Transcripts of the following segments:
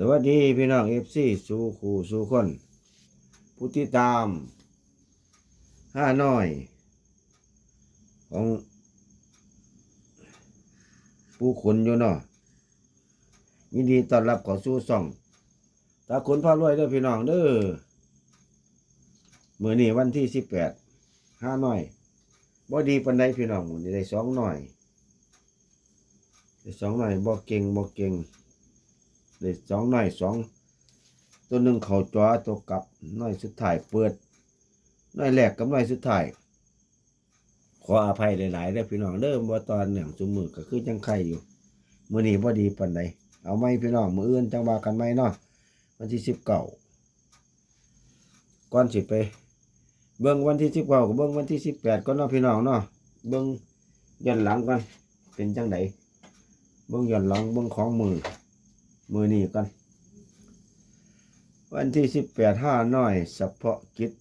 สวัสดีพี่น้องเอฟซีสู่คู่สู่คนผู้ติดตามห้าน้อย ของผู้ขุนอยู่เนาะยินดีต้อนรับข้าสู่ช่องตาขุนพารวยเด้อพี่น้องเด้อมื้อนี้วันที่สิบแปดห้าน้อยบ่ดีปานใดพี่น้องมื้อนี้ได้สองหน่อยได้สองหน่อยบ่เก่งบ่เก่ง เด็สองหน่อยสองตัวหนึ่งเขาจ้อตัวกลับหน่อยสุดท้ายเปิดหน่อยแรกกับหน่อยสุดท้ายขออภัยหลายๆเด้อพี่น้องเด้อบ่ตอนหนึ่งจุมือก็คือจังไข่อยู่มื้อนี้บ่ดีปานใดเอาไหมพี่น้องมืออื่นจังว่ากันไหมเนาะวันที่สิบเก้าก่อนสิไป เบิ่งวันที่สิบเก้ากับเบิ่งวันที่สิบแปดก่อนเนาะพี่น้องเนาะเบิ่งย้อนหลังก่อนเป็นจังไดเบิ่งย้อนหลังเบิ่งของมือ มือนี้กัน วันที่สิบแปดห้าน้อยเฉพาะกิจ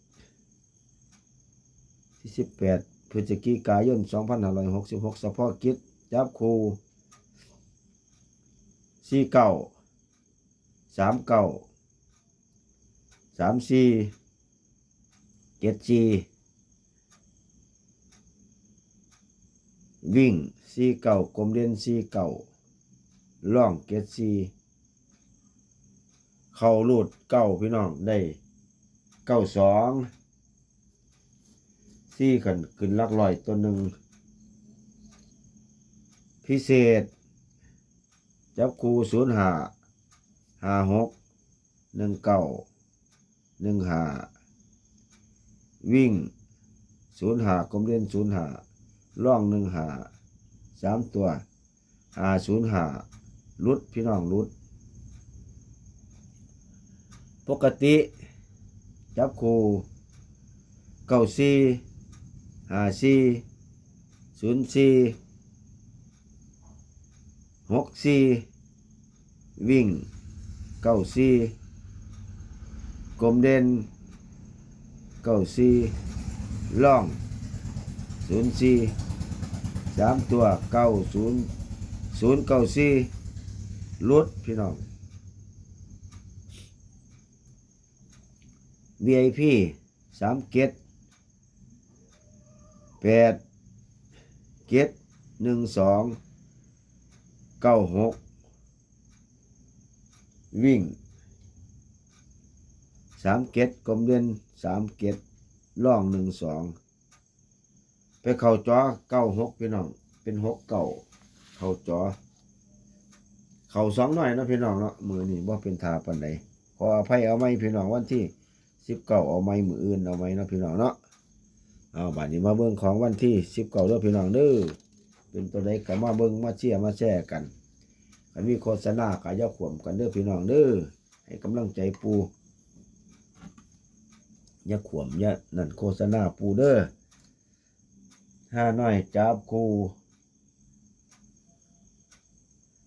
ที่สิบแปดพฤศจิกายนสองพันห้าร้อยหกสิบหกเฉพาะกิจจับครูสี่เก้าสามเก้าสามสี่เจ็ดสี่วิ่งสี่เก้ากลมเด่นสี่เก้าล่องเจ็ดสี่ เข้ารูดเก้าพี่น้องได้เก้าสองสี่ขึ้นขึ้นลักลอยตัวหนึ่ง พิเศษ จับคูศูนย์หาหาหกหนึ่งเก้าหนึ่งหาวิ่งศูนย์หากลมเล่นศูนย์หาล่องหนึ่งหาสามตัวหาศูนย์หาลุดพี่น้องลุด ปกติ จับคู่เก้าสี่ห้าสี่ศูนย์สี่หกสี่วิ่งเก้าสี่กลมเด่นเก้าสี่ล่องศูนย์สี่สามตัวเก้าศูนย์ศูนย์เก้าสี่ลุดพี่น้อง VIP สามเกตแปดเกตหนึ่งสองเก้าหกวิ่งสามเกตกลมเด่นสามเกตล่องหนึ่งสองไปเข่าจอเก้าหกพี่น้อง เป็นหกเก้าเข่าจอเข่าสองหน่อยนะพี่น้องเนาะมือนี่ว่าเป็นทาปันใดขออภัยเอาไหมพี่น้องวันที่ สิบเก้าเอาไม้มืออื่นเอาไม้เนาะพี่น้องเนาะเอาบัดนี้มาเบิ่งของวันที่สิบเก้าเด้อพี่น้องเด้อเป็นตัวใดก็มาเบิ่งมาเชียร์มาแชร์กันคันมีโฆษณาก็อย่าขวมกันเด้อพี่น้องเด้อให้กำลังใจปูย่าขวมย่านั่นโฆษณาปูเด้อห้าน้อยจับคู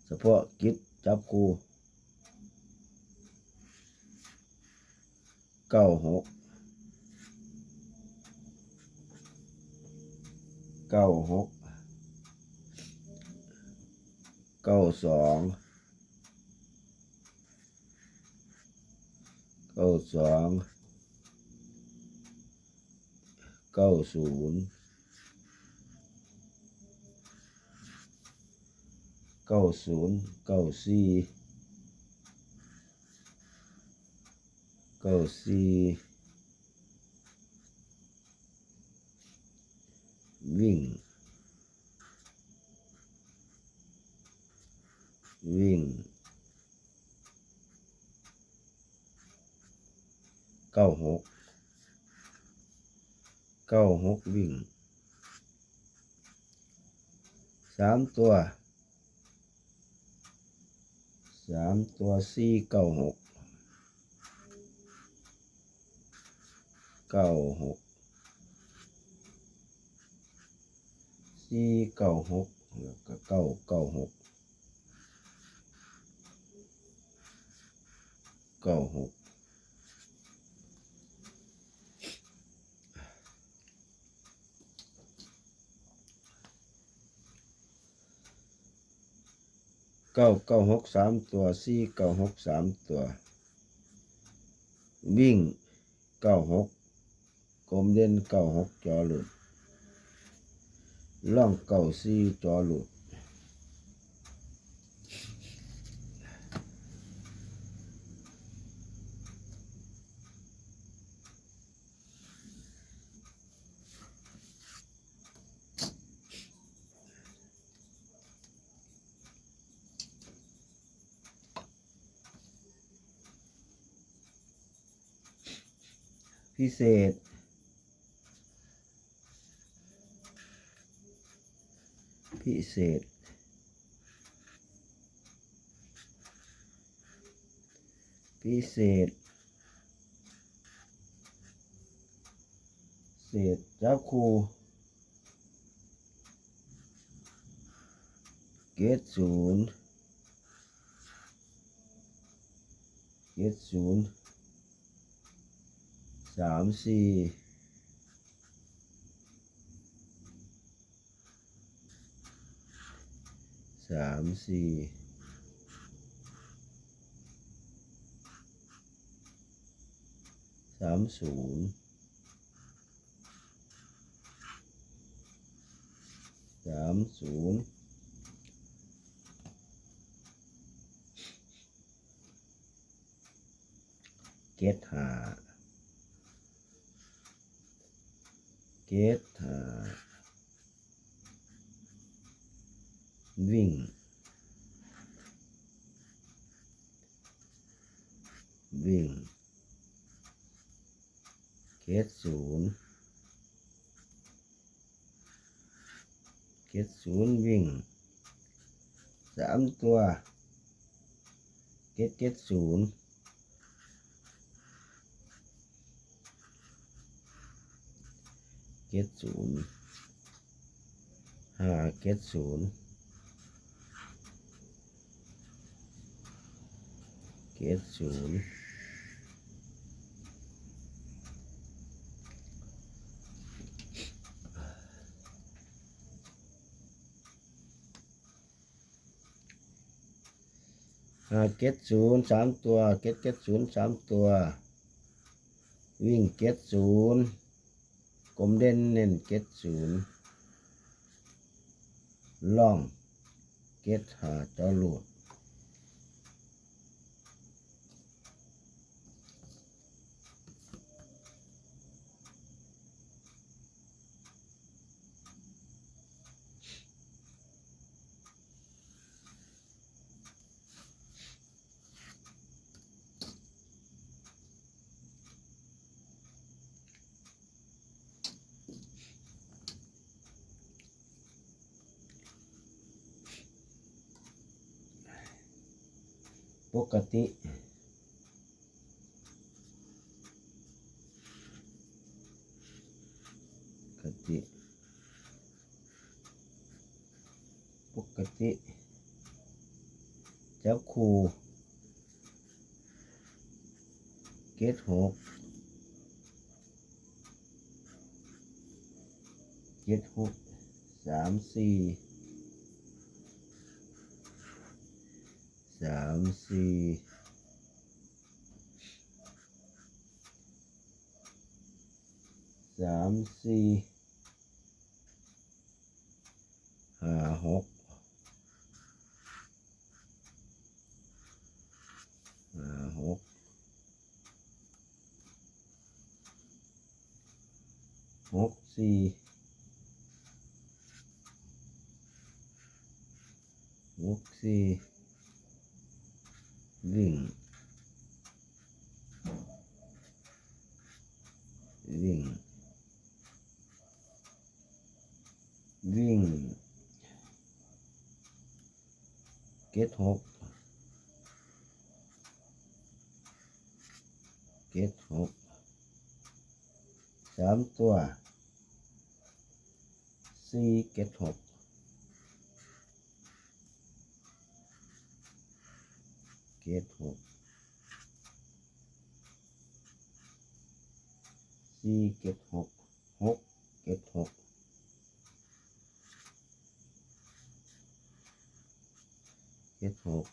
เฉพาะกิจจับคู เก้าหกเก้าหกเก้าสองเก้าสองเก้าศูนย์เก้าศูนย์เก้าสี่ เก้าสี่วิ่งวิ่งเก้าหกเก้าหกวิ่งสามตัวสามตัวสี่ เก้าหกเก้าหกสี่เก้าหกแล้วก็เก้าเก้าหกเก้าหกเก้าเก้าหกสามตัวสี่เก้าหกสามตัว วิ่งเก้าหก กลมเด่นเก้าหกจอหลุดล่องเก้าสี่จอหลุดพิเศษ พิเศษ พิเศษ เศษจับครูเกตศูนย์เกตศูนย์สามสี่ สามสี่สามศูนย์สามศูนย์เกตหาเกตหา วิ่ง วิ่งเกตศูนย์เกตศูนย์วิ่งสามตัวเกตเกตศูนย์เกตศูนย์ห้าเกตศูนย์ เกตศูนย์เกตศูนย์สามตัว เกตเกตศูนย์สามตัว วิ่งเกตศูนย์กลมเด่นเน้นเกตศูนย์ล่อง เกตหาจอหลุด ปกติปกติปกติจับคูเกตหกเกตหกสามสี่ สามสี่สามสี่ห้าหกห้าหกหกสี่หกสี่ วิ่ง วิ่ง วิ่งเกตหกเกตหกสามตัวสี่เกตหก เกตหกสี่เกตหกหกเกตหกเจ็ดหก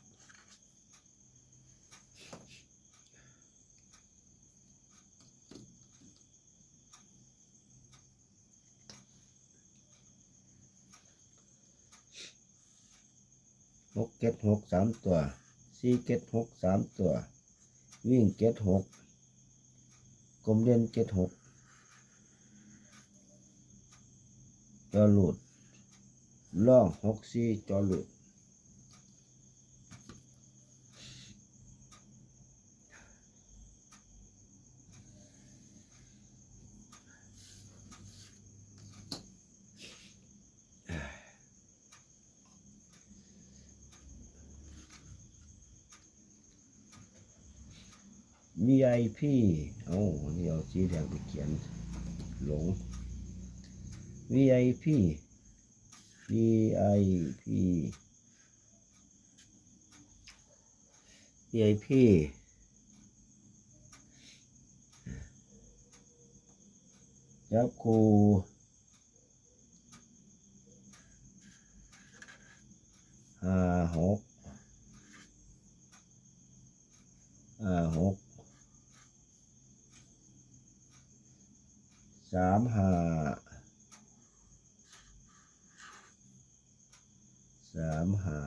หกเจ็ดหกสามตัว สี่เกตหกสามตัว วิ่งเกตหกกลมเด่นเกตหกจอหลุดล่องหกสี่จอหลุด VIP โอ้นี่เอาสีแดงไปเขียนหลง VIP VIP VIP จับครูห้าหกห้าหก สามห้าสามห้า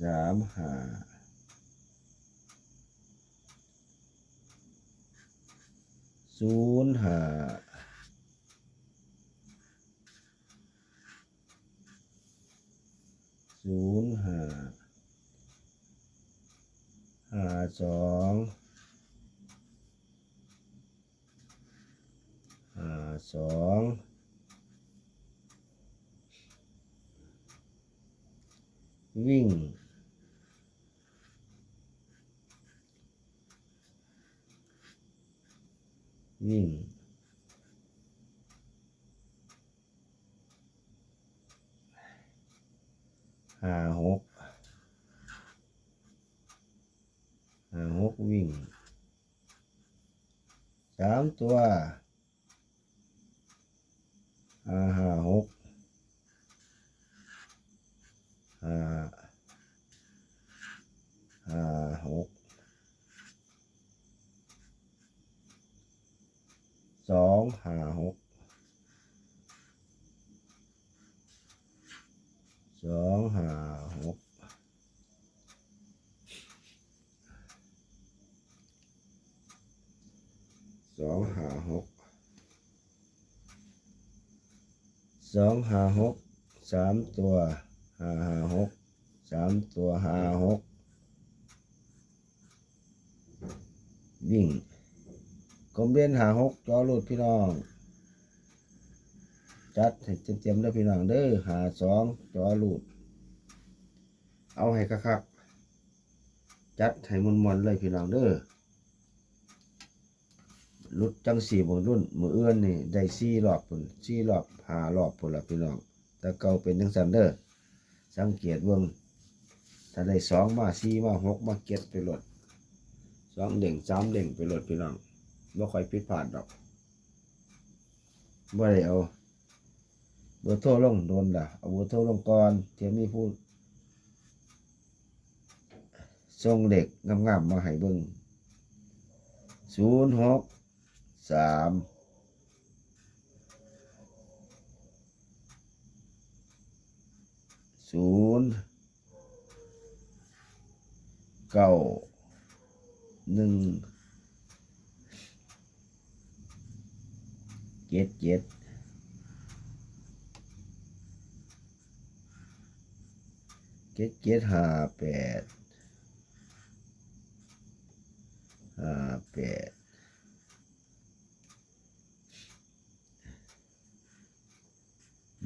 สามห้าศูนย์ห้าศูนย์ห้า ห้า สองห้าสองวิ่งวิ่งห้าหก ห้าหกวิ่งสามตัวห้าห้าหกห้าห้าหกสองห้าหกสองห้าหก สองหาหกสองหาหกสามตัวหาหาหกสามตัวหาหกวิ่งกลมเรียนหาหกจอรูดพี่น้อง จัดให้เต็มๆเด้อพี่น้องเด้อหาสองจอรูดเอาให้คักๆจัดให้มวนๆเลยพี่น้องเด้อ รุดจังสี่บนรุ่นมือเอื้อนนี่ได้สี่รอบพุ่นสี่รอบหารอบพุ่นละพี่น้องแต่เก่าเป็นจังสันเด้อสังเกตเบิ่งถ้าได้สองมาสี่มาหกมาเก็ดไปรถสองเด่งสามเด่งไปรถพี่น้องบ่ค่อยผิดพลาดดอกบ่ได้เอาเบอร์โทรลงโดนด่ะเอาเบอร์โทรลงก่อนเทียมีผู้ส่งเด็กงามๆมาให้เบิ่งศูนย์หก สามศูนย์เก้าหนึ่งเจ็ดเจ็ดเจ็ดเจ็ดห้าแปดห้าแปด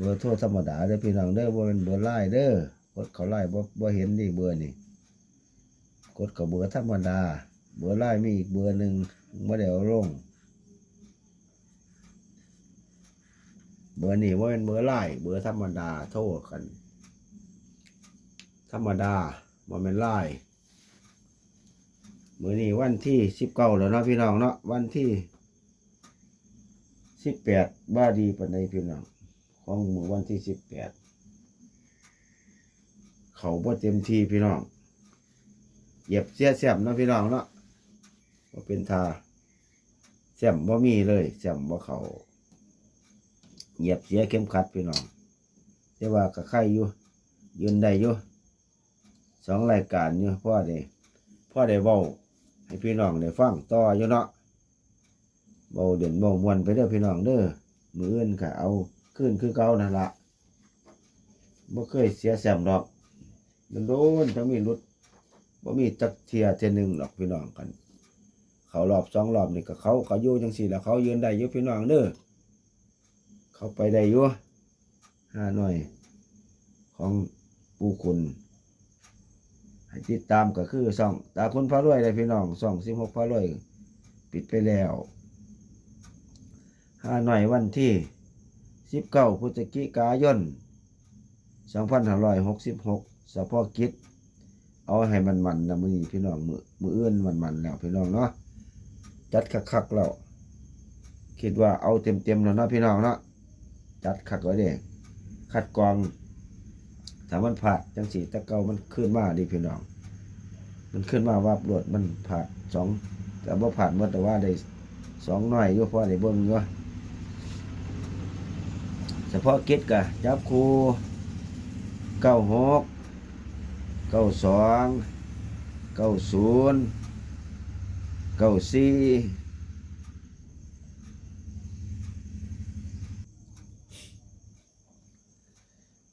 เบอร์โทรธรรมดาเด้อพี่น้องเด้อบ่เป็นเบอร์ไลน์เด้อกดเขาไลน์บ่บ่เห็นนี่เบอร์นี่กดกับเบอร์ธรรมดา เบอร์ไลน์มีอีกเบอร์หนึ่งบ่ได้เอาลงเบอร์นี่บ่าเป็นเบอร์ไลน์เบอร์ธรรมดาโทรกัน ธรรมดาบ่แม่นไลน์มื้อนี้วันที่19แล้วเนาะพี่น้องเนาะวันที่18บ้าดีปานใดพี่น้อง ของมือวันที่สิบแปดเขาบ่เต็มที่พี่น้องเหยียบเสียแซมนะพี่น้องเนาะว่าเป็นทาแซมบ่มีเลยแซมบ่เขาเหยียบเสียเข้มขัดพี่น้องแต่ว่าก็ไข่อยู่ยืนได้อยู่สองรายการอยู่พ่อได้พ่อได้เว้าให้พี่น้องได้ฟังต่ออยู่เนาะเบาเด่นเบามวนไปเด้อพี่น้องเด้อมืออื่นก็เอา ขึ้นคือเก่านั่นละบ่เคยเสียแซมดอกโดนทั้งมีรุดบ่มีจักเทียเทยหนึงหรอกพี่น้องกัน เขารอบสองรอบนี่ก็เขาเขาอยู่จังสี่แล้วเขายืนได้อยู่พี่น้องเด้อเขาไปได้อยู่ห้าหน่อย ของปูคุณให้ติดตามก็คือส่อง ตาคุณพระรวยเลยพี่น้องส่องสิบหกพระรวย ปิดไปแล้วห้าหน่อยวันที่ สิบเก้าพฤศจิกายนสองพันห้าร้อยหกสิบหกสพกิจเอาให้มันมันนะมือนี้พี่น้องมือมืออื่นมันมันแล้วพี่น้องเนาะจัดคักๆแล้วคิดว่าเอาเต็มๆแล้วเนาะพี่น้องเนาะจัดคักไว้เด้คัดกรองถ้ามันผ่าจังสีตะเกามันขึ้นมาดิพี่น้อง มันขึ้นมาว่าบรวดมันผ่าสองแต่ว่าผ่าเมื่อแต่ว่าได้สองหน่อยอยู่เพราะได้เบิ่งอยู่ เฉพาะกิจกะจับคูเก้าหกเก้าสองเก้าศูนย์เก้าสี่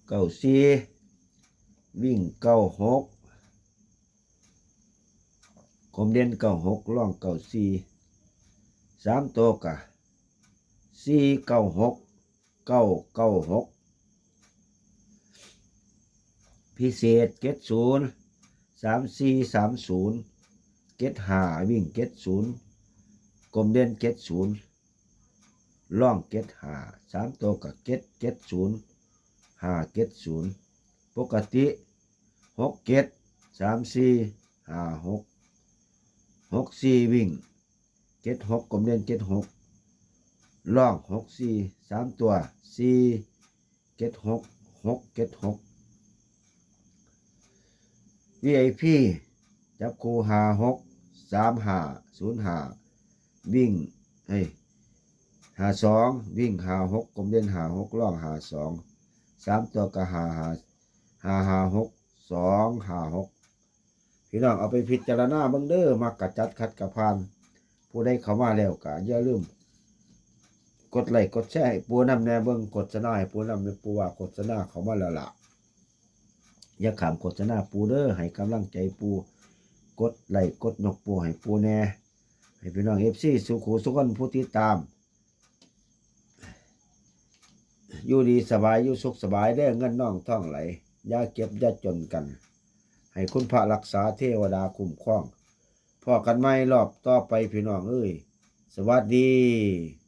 เก้าสี่วิ่งเก้าหกคมเด่นเก้าหกล่องเก้าสี่สามตัวกะสี่เก้าหก เก้าเก้าหกพิเศษเก็ดศูนย์สามสี่สามศูนย์เก็ดหาวิ่งเก็ดศูนย์กลมเด่นเก็ดศูนย์ล่องเก็ดหาสามตัวกับเก็ดเก็ดศูนย์หาเก็ดศูนย์ปกติหกเก็ดสามสี่หาหกหกสี่วิ่งเก็ดหกกลมเด่นเก็ดหก ล่องหกสี่สามตัวสี่เก็ดหกหกเก็ดหก VIP จับคูหาหกสามหาศูนย์หาวิ่งเฮ้ยหาสองวิ่งหาหกกลมเด่นหาหกล่องหาสองสามตัวก็หาหาหาหาหกสองหาหกพี่น้องเอาไปพิจารณาเบิ่งเด้อมักกะจัดคัดกระพานผู้ใดเข้ามาแล้วก็อย่าลืม กดไลค์กดแชร์ปูน้ำแน่เบิ่งกดสนาให้ปูน้ำในปูว่ากดสนาเขามาแล้วล่ะอย่าขามโฆษณาปูเด้อให้กำลังใจปูกดไลค์กดนกปูให้ปูแน่ให้พี่น้องเอฟซีสุขูสุขคนผู้ติดตามอยู่ดีสบายอยู่สุขสบายได้เงินน่องท่องไหลอย่าเก็บอย่าจนกัน ให้คุณพระรักษาเทวดาคุ้มครองพอกันไม่รอบต่อไปพี่น้องเอ้ย สวัสดี